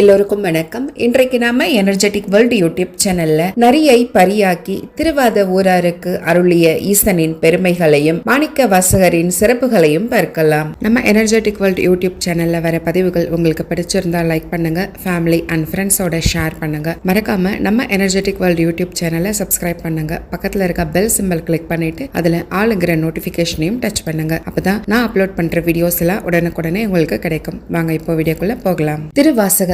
எல்லோருக்கும் வணக்கம். இன்றைக்கு நாம எனர்ஜெட்டிக் வேர்ல்டு யூடியூப் சேனல்ல நரியை பரியாக்கி திருவாத ஊராருக்கு அருளிய ஈசனின் பெருமைகளையும் மாணிக்க வாசகரின் சிறப்புகளையும் பார்க்கலாம். நம்ம எனர்ஜெட்டிக் வேர்ல்டு யூடியூப் சேனல்ல வர பதிவுகள் உங்களுக்கு பிடிச்சிருந்தா லைக் பண்ணுங்க ஃபேமிலி அண்ட் ஃப்ரெண்ட்ஸோட ஷேர் பண்ணுங்க. மறக்காம நம்ம எனர்ஜெட்டிக் வேர்ல்டு யூடியூப் சேனலை சப்ஸ்கிரைப் பண்ணுங்க. பக்கத்துல இருக்க பெல் சிம்பல் கிளிக் பண்ணிட்டு அதுல ஆளுங்கிற நோட்டிபிகேஷனையும் டச் பண்ணுங்க. அப்பதான் நான் அப்லோட் பண்ற வீடியோஸ் எல்லாம் உடனுக்குடனே உங்களுக்கு கிடைக்கும். வாங்க இப்போ வீடியோக்குள்ள போகலாம்.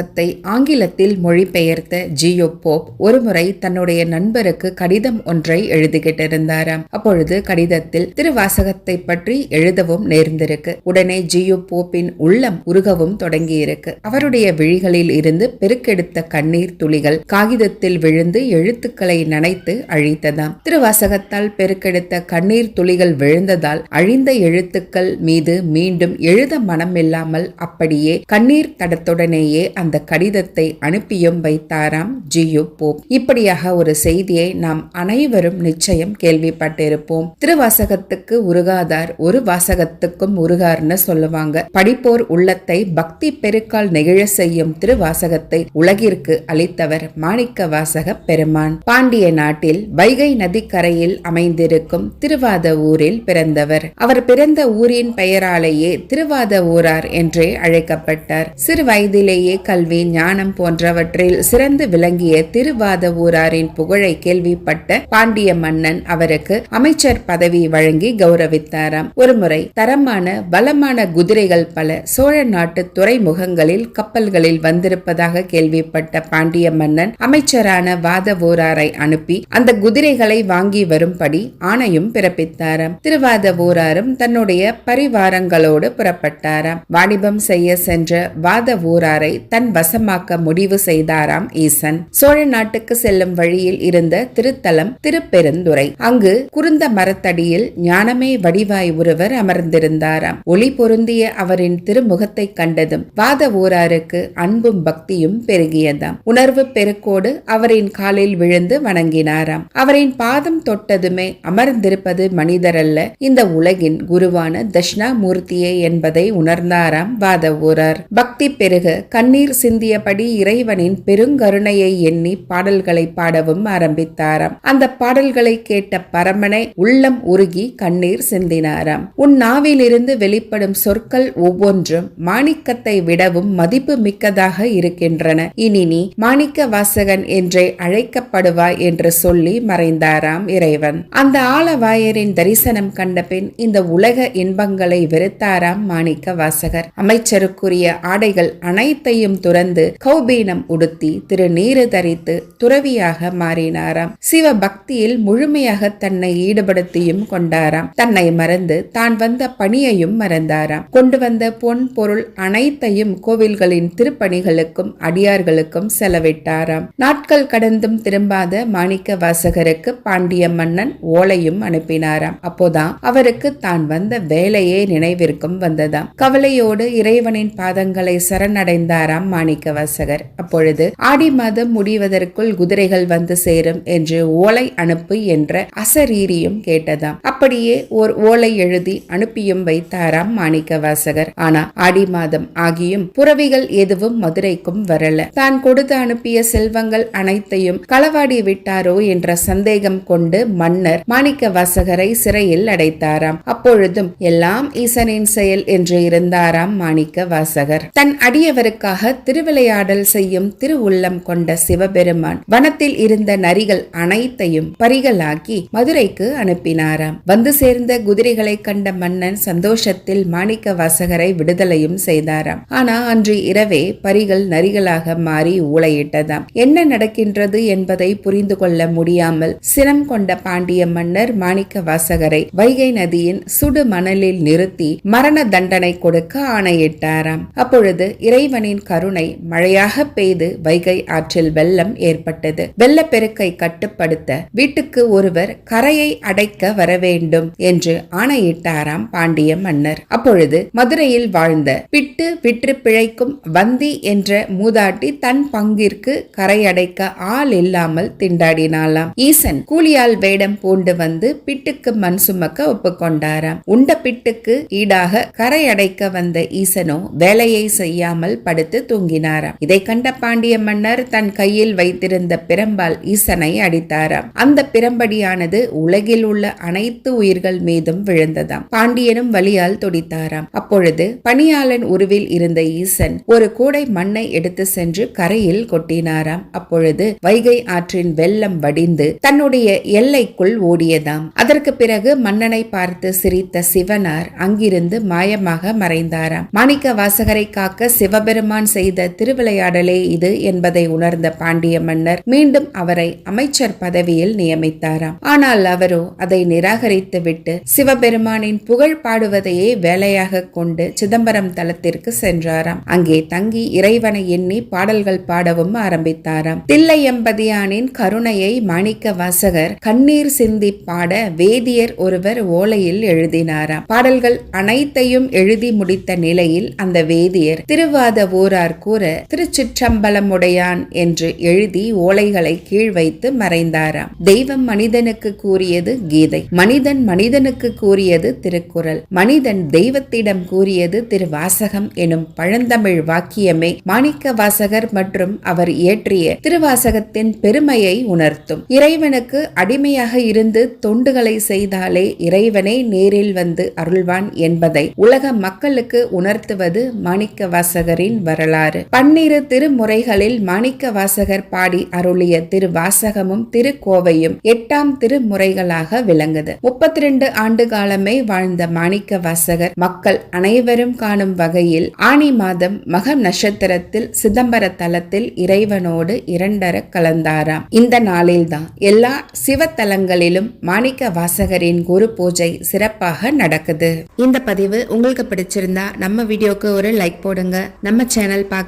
புத்தகத்தை ஆங்கிலத்தில் மொழிபெயர்த்த ஜியோ போப் ஒருமுறை தன்னுடைய நண்பருக்கு கடிதம் ஒன்றை எழுதிக்கிட்டு இருந்தாராம் அப்பொழுது கடிதத்தில் திருவாசகத்தை பற்றி எழுதவும் நேர்ந்திருக்கு. உடனே ஜியோ போப்பின் உள்ளம் உருகவும் தொடங்கியிருக்கு. அவருடைய விழிகளில் இருந்து பெருக்கெடுத்த கண்ணீர் துளிகள் காகிதத்தில் விழுந்து எழுத்துக்களை நனைத்து அழித்ததாம். திருவாசகத்தால் பெருக்கெடுத்த கண்ணீர் துளிகள் விழுந்ததால் அழிந்த எழுத்துக்கள் மீது மீண்டும் எழுத மனமில்லாமல் அப்படியே கண்ணீர் தடத்துடனேயே அந்த கடிதத்தை அனுப்பியும் வைத்தாராம் ஜியு போப். இப்படியாக ஒரு செய்தியை நாம் அனைவரும் நிச்சயம் கேள்விப்பட்டிருப்போம். திருவாசகத்துக்கு உருகாதார் ஒரு வாசகத்துக்கும் உருகார்னு சொல்லுவாங்க. படிப்போர் உள்ளத்தை பக்தி பெருக்கால் நெகிழ செய்யும் திருவாசகத்தை உலகிற்கு அளித்தவர் மாணிக்க வாசக பெருமான். பாண்டிய நாட்டில் வைகை நதிக்கரையில் அமைந்திருக்கும் திருவாத ஊரில் பிறந்தவர். அவர் பிறந்த ஊரின் பெயராலேயே திருவாத ஊரார் என்றே அழைக்கப்பட்டார். சிறு வயதிலேயே கல்வி ஞானம் போன்றவற்றில் சிறந்து விளங்கிய திருவாத ஊராரின் புகழை கேள்விப்பட்ட பாண்டிய மன்னன் அவருக்கு அமைச்சர் பதவி வழங்கி கௌரவித்தாராம். ஒருமுறை தரமான பலமான குதிரைகள் பல சோழ நாட்டு துறைமுகங்களில் கப்பல்களில் வந்திருப்பதாக கேள்விப்பட்ட பாண்டிய மன்னன் அமைச்சரான வாதவூராரை அனுப்பி அந்த குதிரைகளை வாங்கி வரும்படி ஆணையும் பிறப்பித்தாராம். திருவாதவூராரும் தன்னுடைய பரிவாரங்களோடு புறப்பட்டாராம். வாணிபம் செய்ய சென்ற வாதவூராரை தன் வசமாக்க முடிவு செய்தாராம் ஈசன். சோழ நாட்டுக்கு செல்லும் வழியில் இருந்த திருத்தலம் திருப்பெருந்துறை. அங்கு குறுந்த மரத்தடியில் ஞானமே வடிவாய் ஒருவர் அமர்ந்திருந்தாராம். ஒளி பொருந்திய அவரின் திருமுகத்தை கண்டதும் வாத ஊராருக்கு அன்பும் பக்தியும் பெருகியதாம். உணர்வு பெருக்கோடு அவரின் காலில் விழுந்து வணங்கினாராம். அவரின் பாதம் தொட்டதுமே அமர்ந்திருப்பது மனிதரல்ல. இந்த உலகின் குருவான தட்சிணாமூர்த்தியே என்பதை உணர்ந்தாராம் வாத ஊரார். பக்தி பெருக கண்ணீர் சிந்தியபடி இறைவனின் பெருங்கருணையை எண்ணி பாடல்களை பாடவும் ஆரம்பித்தாராம். அந்த பாடல்களை கேட்ட பரமனை உள்ளம் உருகி கண்ணீர் சிந்தினாராம். உன் நாவிலிருந்து வெளிப்படும் சொற்கள் ஒவ்வொன்றும் மாணிக்கத்தை விடவும் மதிப்பு மிக்கதாக இருக்கின்றன. இனி நீ மாணிக்க வாசகன் என்றே அழைக்கப்படுவாய் என்று சொல்லி மறைந்தாராம் இறைவன். அந்த ஆலவாயரின் தரிசனம் கண்டபின் இந்த உலக இன்பங்களை வெறுத்தாராம் மாணிக்க வாசகர். அமைச்சருக்குரிய ஆடைகள் அனைத்தையும் துறந்து கௌபீனம் உடுத்தி திரு நீரு தரித்து துறவியாக மாறினாராம். சிவ பக்தியில் முழுமையாக தன்னை ஈடுபடுத்தியும் கொண்டாராம். தன்னை மறந்து தான் வந்த பணியையும் மறந்தாராம். கொண்டு வந்த பொன் பொருள் அனைத்தையும் கோவில்களின் திருப்பணிகளுக்கும் அடியார்களுக்கும் செலவிட்டாராம். நாட்கள் கடந்தும் திரும்பாத மாணிக்க வாசகருக்கு பாண்டிய மன்னன் ஓலையும் அனுப்பினாராம். அப்போதான் அவருக்கு தான் வந்த வேலையே நினைவிற்கும் வந்ததாம். கவலையோடு இறைவனின் பாதங்களை சரணடைந்தாராம் மாணிக்க வாசகர். அப்பொழுது ஆடி மாதம் முடிவதற்குள் குதிரைகள் வந்து சேரும் என்று ஓலை அனுப்பு என்ற அசரீரியும் கேட்டதாம். அப்படியே ஓர் ஓலை எழுதி அனுப்பியும் வைத்தாராம் மாணிக்க வாசகர். ஆனா ஆடி மாதம் ஆகியும் புறவிகள் எதுவும் மதுரைக்கும் வரல. தான் கொடுத்து அனுப்பிய செல்வங்கள் அனைத்தையும் களவாடி விட்டாரோ என்ற சந்தேகம் கொண்டு மன்னர் மாணிக்க வாசகரை சிறையில் அடைத்தாராம். அப்பொழுதும் எல்லாம் ஈசனின் செயல் என்று இருந்தாராம் மாணிக்க வாசகர். தன் அடியவருக்காக திருவிளையாடல் செய்யும் திருவுள்ளம் கொண்ட சிவபெருமான் வனத்தில் இருந்த நரிகள் அனைத்தையும் பரிகளாக்கி மதுரைக்கு அனுப்பினாராம். வந்து சேர்ந்த குதிரைகளை கண்ட மன்னன் சந்தோஷத்தில் மாணிக்க வாசகரை விடுதலையும் செய்தாராம். ஆனா அன்று இரவே பரிகள் நரிகளாக மாறி ஊளையிட்டதாம். என்ன நடக்கின்றது என்பதை புரிந்து கொள்ள முடியாமல் சினம் கொண்ட பாண்டிய மன்னர் மாணிக்க வாசகரை வைகை நதியின் சுடு மணலில் நிறுத்தி மரண தண்டனை கொடுக்க ஆணையிட்டாராம். அப்பொழுது இறைவனின் கருணை மழையாக பெய்து வைகை ஆற்றில் வெள்ளம் ஏற்பட்டது. வெள்ளப்பெருக்கை கட்டுப்படுத்த வீட்டுக்கு ஒருவர் கரையை அடைக்க வர வேண்டும் என்று ஆணையிட்டாராம் பாண்டிய மன்னர். அப்பொழுது மதுரையில் வாழ்ந்த பிட்டு விற்று பிழைக்கும் வந்தி என்ற மூதாட்டி தன் பங்கிற்கு கரையடைக்க ஆள் இல்லாமல் திண்டாடினாளாம். ஈசன் கூலியால் வேடம் பூண்டு வந்து பிட்டுக்கு மண் சுமக்க ஒப்புக்கொண்டாராம். உண்ட பிட்டுக்கு ஈடாக கரையடைக்க வந்த ஈசனோ வேலையை செய்யாமல் படுத்து தூங்க தூங்கினாராம் இதை கண்ட பாண்டிய மன்னர் தன் கையில் வைத்திருந்த பிரம்பால் ஈசனை அடித்தாராம். அந்த பிரம்படியானது உலகில் உள்ள அனைத்து உயிர்கள் மீதும் விழுந்ததாம். பாண்டியனும் வலியால் துடித்தாராம். அப்பொழுது பணியாளன் உருவில் இருந்த ஈசன் ஒரு கூடை மண்ணை எடுத்து சென்று கரையில் கொட்டினாராம். அப்பொழுது வைகை ஆற்றின் வெள்ளம் வடிந்து தன்னுடைய எல்லைக்குள் ஓடியதாம். அதற்கு பிறகு மன்னனை பார்த்து சிரித்த சிவனார் அங்கிருந்து மாயமாக மறைந்தாராம். மாணிக்க வாசகரை காக்க சிவபெருமான் செய்த திருவிளையாடலே இது என்பதை உணர்ந்த பாண்டிய மன்னர் மீண்டும் அவரை அமைச்சர் பதவியில் நியமித்தாராம். ஆனால் அவரோ அதை நிராகரித்து விட்டு சிவபெருமானின் புகழ் பாடுவதையே வேலையாக கொண்டு சிதம்பரம் தலத்திற்கு சென்றாராம். அங்கே தங்கி இறைவனை எண்ணி பாடல்கள் பாடவும் ஆரம்பித்தாராம். தில்லை எம்பதியானின் கருணையை மாணிக்க வாசகர் கண்ணீர் சிந்தி பாட வேதியர் ஒருவர் ஓலையில் எழுதினாராம். பாடல்கள் அனைத்தையும் எழுதி முடித்த நிலையில் அந்த வேதியர் திருவாத ஊரார் கூற திருச்சிற்றம்பலமுடையான் என்று எழுதி ஓலைகளை கீழ் வைத்து மறைந்தாராம். தெய்வம் மனிதனுக்கு கூறியது கீதை. மனிதன் மனிதனுக்கு கூறியது திருக்குறள். மனிதன் தெய்வத்திடம் கூறியது திருவாசகம் எனும் பழந்தமிழ் வாக்கியமே மாணிக்க வாசகர் மற்றும் அவர் இயற்றிய திருவாசகத்தின் பெருமையை உணர்த்தும். இறைவனுக்கு அடிமையாக இருந்து தொண்டுகளை செய்தாலே இறைவனே நேரில் வந்து அருள்வான் என்பதை உலக மக்களுக்கு உணர்த்துவது மாணிக்க வாசகரின் வரலாறு. பன்னிரு திருமுறைகளில் மாணிக்க வாசகர் பாடி அருளிய திருவாசகமும் திருக்கோவையும் எட்டாம் திருமுறைகளாக விளங்குது. முப்பத்தி ரெண்டு ஆண்டு காலமே வாழ்ந்த மாணிக்க வாசகர் மக்கள் அனைவரும் காணும் வகையில் ஆணி மாதம் மக நட்சத்திரத்தில் சிதம்பர தலத்தில் இறைவனோடு இரண்டர கலந்தாராம். இந்த நாளில்தான் எல்லா சிவத்தலங்களிலும் மாணிக்க வாசகரின் குரு பூஜை சிறப்பாக நடக்குது. இந்த பதிவு உங்களுக்கு பிடிச்சிருந்தா நம்ம வீடியோக்கு ஒரு லைக் போடுங்க. நம்ம சேனல் பார்க்க